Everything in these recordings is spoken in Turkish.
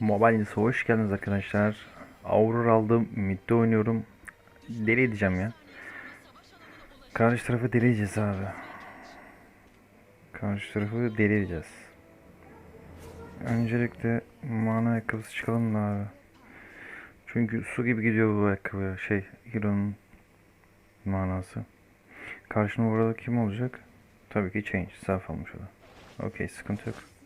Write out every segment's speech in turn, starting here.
Mobile'se hoş geldiniz arkadaşlar. Aurora aldım. Mid'de oynuyorum. Deli edeceğim ya. Karşı tarafı deli edeceğiz abi. Karşı tarafı deli edeceğiz. Öncelikle mana ayakkabısı çıkalım da abi. Çünkü su gibi gidiyor bu ayakkabı. Şey, Hero'nun manası. Karşına burada kim olacak? Tabii ki Change. Saf olmuş o da. Okey, sıkıntı yok.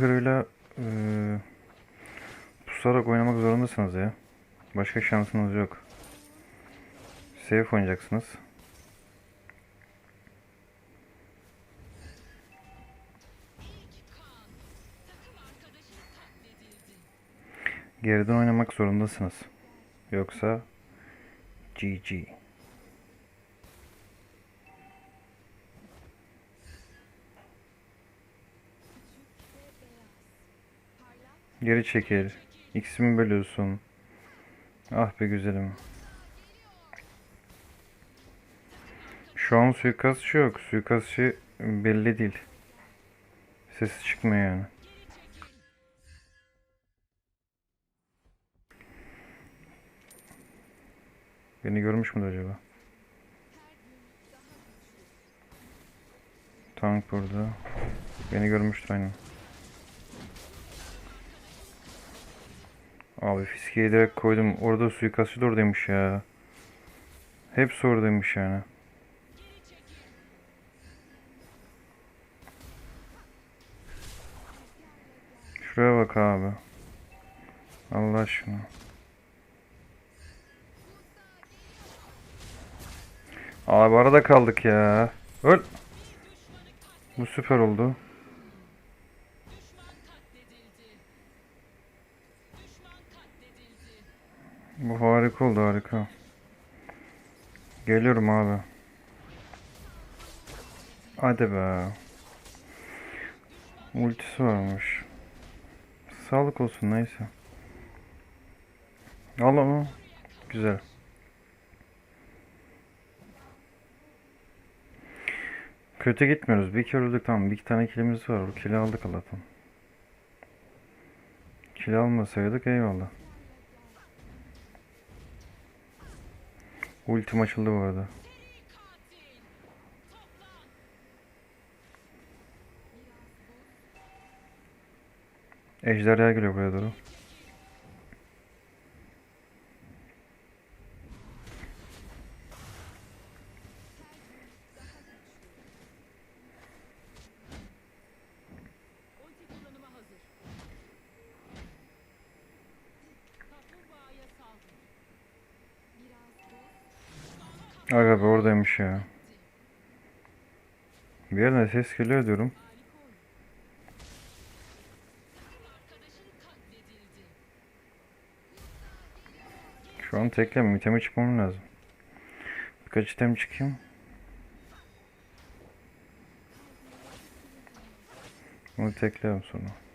Hero'yla eee pusarak oynamak zorundasınız ya. Başka şansınız yok. Safe oynayacaksınız. Geriden oynamak zorundasınız. Yoksa GG. Geri çekil. X'imi bölüyorsun. Ah be güzelim. Şu an suikastçı yok. Suikastçı belli değil. Sesi çıkmıyor yani. Beni görmüş müdür acaba? Tank burada. Beni görmüştür aynen. Abi fiskeyi direkt koydum. Orada suikastçı da oradaymış ya. Hepsi oradaymış yani. Şuraya bak abi. Allah aşkına. Abi arada kaldık ya. Öl. Bu süper oldu. Bu harika oldu harika. Geliyorum abi. Hadi be. Ultisi varmış. Sağlık olsun neyse. Al onu. Güzel. Kötü gitmiyoruz. Bir kere öldük tamam. Bir iki tane kilimiz var. O kili aldık Allah'tan. Kili almasaydık eyvallah. Ultim açıldı bu arada. Ejderha geliyor buraya doğru. Aga be oradaymış ya. Bir yerden ses geliyor diyorum. Şu an teklem. Iteme çıkmam lazım. Birkaç item çıkayım. Bunu teklerim sonra.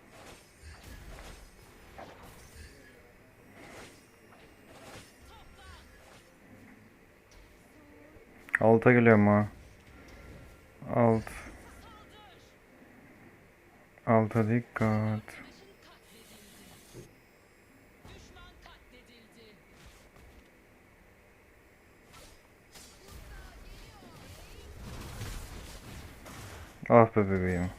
Alta geliyorum ha. Alt. Alta dikkat. Ah be bebeğim.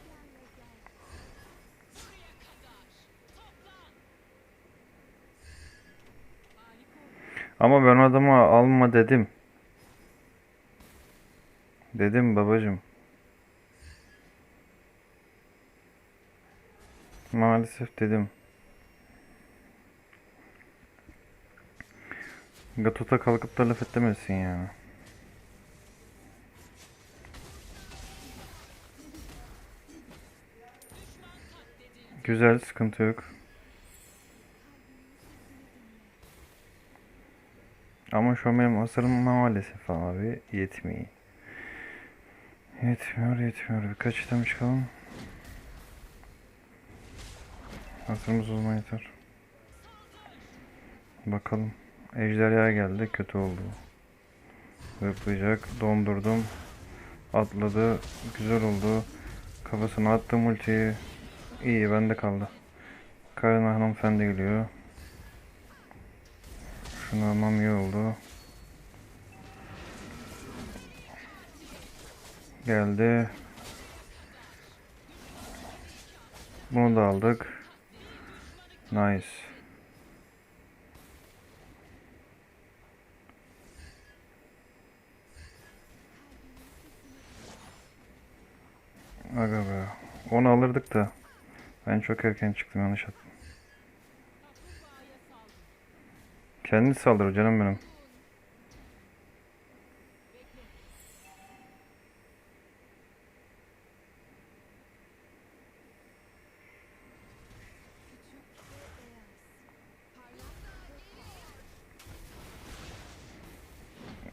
Ama ben adama alma dedim. Dedim babacım. Maalesef dedim. Gatot'a kalkıp da laf etmesin yani. Güzel, sıkıntı yok. Ama şu an benim hasarım maalesef abi yetmiyor. Yetmiyor, yetmiyor. Birkaç item çıkalım. Hasarımız o zaman yeter. Bakalım. Ejderha geldi. Kötü oldu. Zıplayacak. Dondurdum. Atladı. Güzel oldu. Kafasına attım ultiyi. İyi bende kaldı. Karına hanımefendi geliyor. Şunu almam iyi oldu. Geldi. Bunu da aldık. Nice. Aga be. Onu alırdık da. Ben çok erken çıktım yanlış attım. Kaplumbağaya saldır. Kendi saldırır canım benim.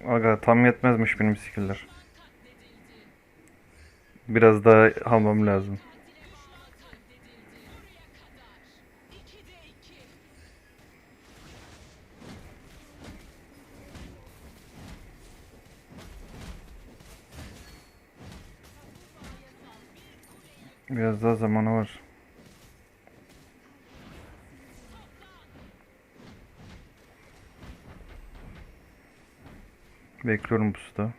Aga tam yetmezmiş benim skiller. Biraz daha almam lazım. Biraz daha zamanı var. Bekliyorum pusuda.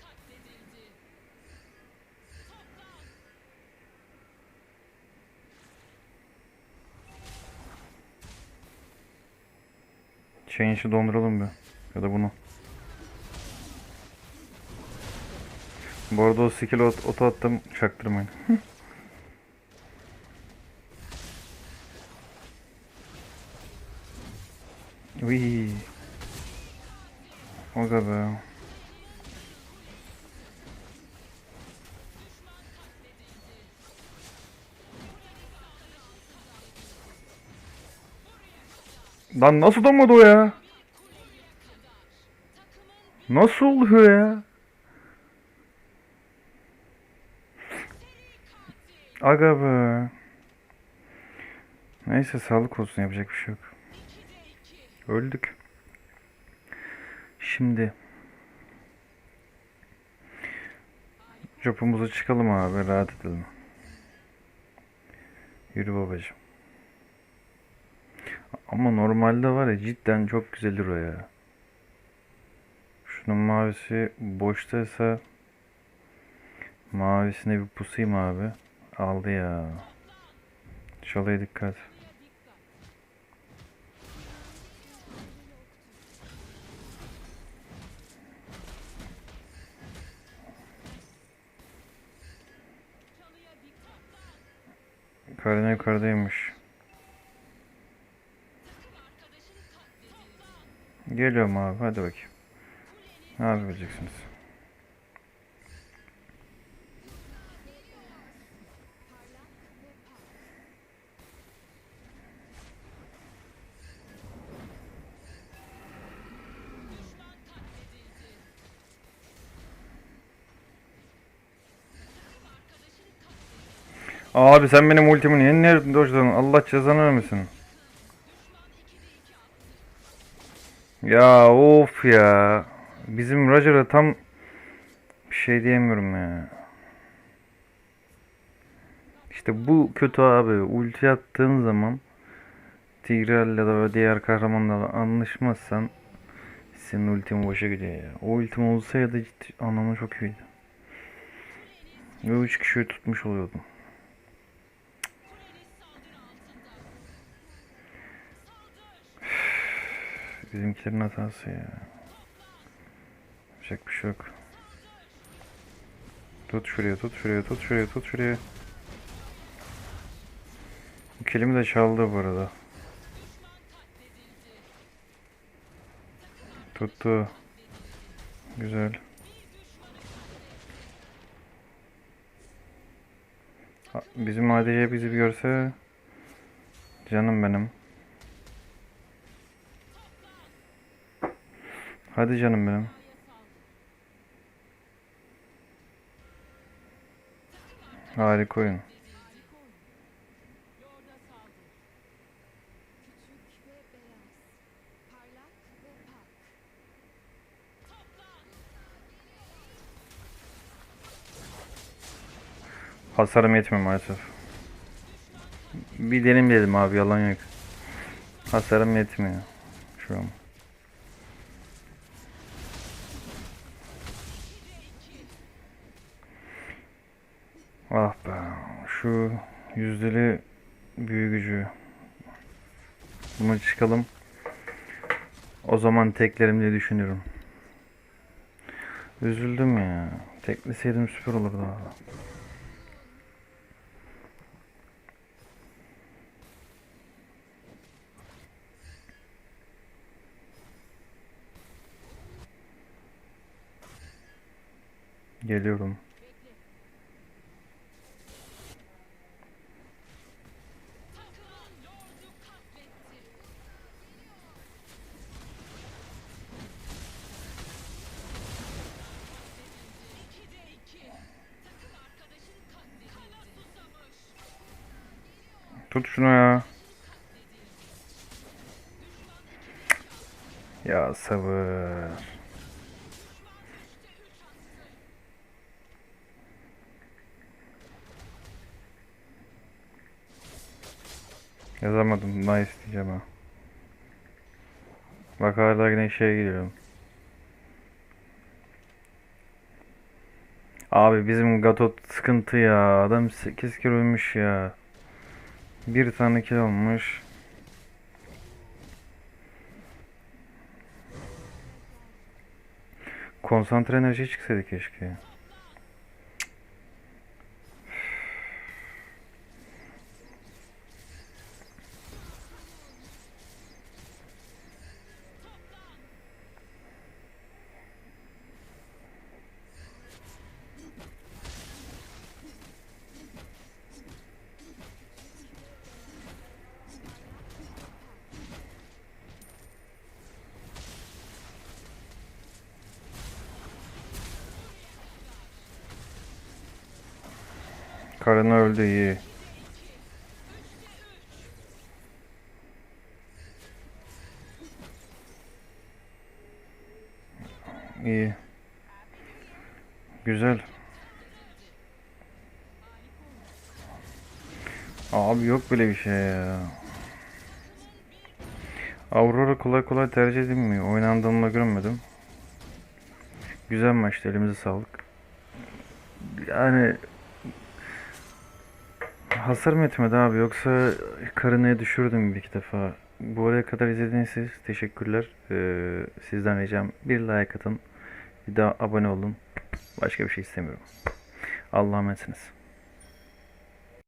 Katledildi. Toplan. Change'i donduralım bir. Ya da bunu. Bu arada o skill ot, oto attım. Çaktırmayın. Uy. Aga be. Lan nasıl donmadı o ya? Nasıl oluyor ya? Aga be. Neyse sağlık olsun yapacak bir şey yok. Öldük. Şimdi Jopumuza çıkalım abi rahat edelim. Yürü babacığım. Ama normalde var ya cidden çok güzeldir o ya. Şunun mavisi boştaysa mavisine bir pusayım abi. Aldı ya. Çalıya dikkat. Karina yukarıdaymış. Geliyorum abi hadi bakayım. Ne yapabileceksiniz? Abi sen benim ultimi niye nerede dojladın? Allah cezanı vermesin. Ya of ya. Bizim Roger'a tam bir şey diyemiyorum ya. İşte bu kötü abi. Ulti attığın zaman Tigreal ya da diğer kahramanlarla anlaşmazsan senin ultin boşa gidiyor ya. O ultim olsaydı ciddi anlamı çok iyiydi. Ve 3 kişiyi tutmuş oluyordum. Bizimkilerin hatası ya. Yapacak bir şey yok. Tut şuraya, tut şuraya, tut şuraya, tut şuraya. Bu kelimi de çaldı bu arada. Tuttu. Güzel. Bizim ADC bizi bir görse canım benim. Hadi canım benim. Harika oyun. Hasarım yetmiyor maalesef. Bir delim dedim abi yalan yok. Hasarım yetmiyor şu an. Ah be. Şu yüzdeli büyü gücü. Bunu çıkalım. O zaman teklerim diye düşünüyorum. Üzüldüm ya. Tekleseydim süper olurdu abi. Geliyorum. Tut şunu ya. Ya sabır. Yazamadım. Nice diyeceğim ha. Bak hala yine şeye gidiyorum. Abi bizim Gatot sıkıntı ya. Adam 8 kere ölmüş ya. Bir tane kill almış. Konsantre enerji çıksaydı keşke. Karını öldü iyi. İyi. Güzel. Abi yok böyle bir şey ya. Aurora kolay kolay tercih edilmiyor. Oynandığımda görmedim. Güzel maçtı. Elimize sağlık. Yani hasar mı etmedi abi yoksa karınaya düşürdüm bir iki defa. Bu araya kadar izlediğiniz siz teşekkürler. Ee, sizden ricam bir like atın. Bir daha abone olun. Başka bir şey istemiyorum. Allah'a emanetsiniz.